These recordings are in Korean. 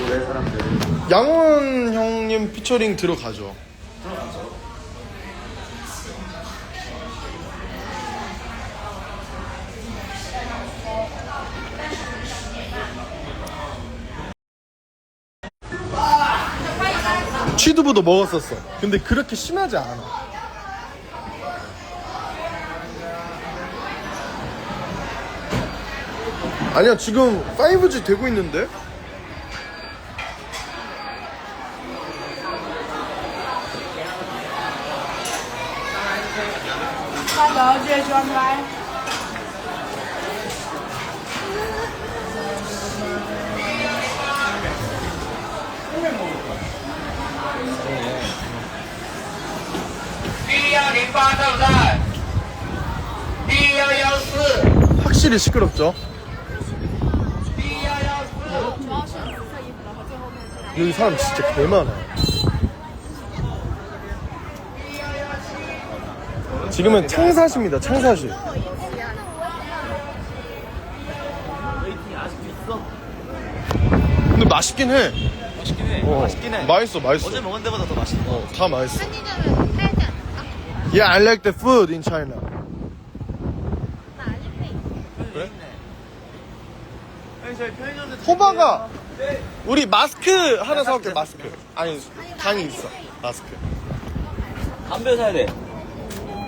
노래 사람들 양원 형님 피처링 들어가죠. 들어가죠. 취두부도 먹었었어. 근데 그렇게 심하지 않아. 아니야 지금 5G 되고 있는데? Ba giờ đưa cho anh vai. 확실히 시끄럽죠? 여기 사람 진짜 개 많아. 지금은 창사시입니다. 창사시. 근데 맛있긴 해. 맛있긴 해. 어, 맛있긴 해. 맛있어, 맛있어. 어제 먹은 데보다 더 맛있는 거. 어, 다 맛있어. 편의점에서 팔지 않나? Yeah, I like the food in China. 나 알림페이. 그래? 아니 저희 편의점에서 호바가 우리 마스크 하나 사올게 마스크. 아니 당이 있어 마스크. 담배 사야 돼.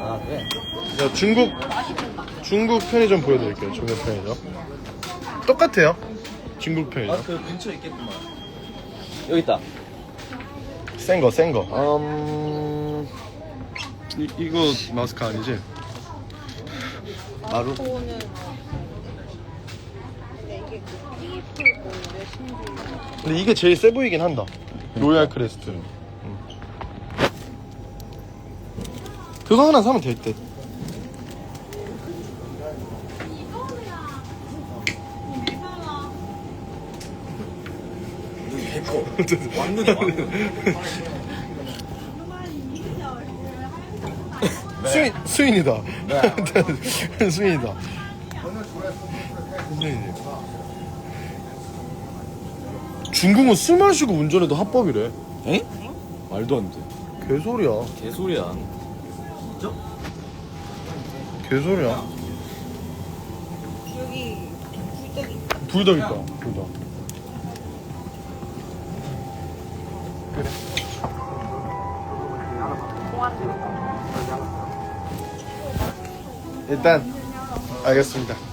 아 그래. 자, 중국 중국 편의점 보여드릴게요. 중국 편의점. 똑같아요. 중국 편의점. 마스크 근처에 있겠구만. 여기 있다. 센 거, 센 거. 음... 이, 이거 마스크 아니지? 마루. 그거는 근데 이게 그. 근데 이게 제일 세 보이긴 한다. 로얄 크레스트. 음. 그거 하나 사면 될 듯. 왕눈이 왕눈. 수인, 수인이다. 수인이다. 수인이. 중국은 술 마시고 운전해도 합법이래. 에? 말도 안 돼. 개소리야. 개소리야. 진짜? 개소리야. 여기 굴떡이 있다. 불닭 있다. 불닭. 일단 알겠습니다.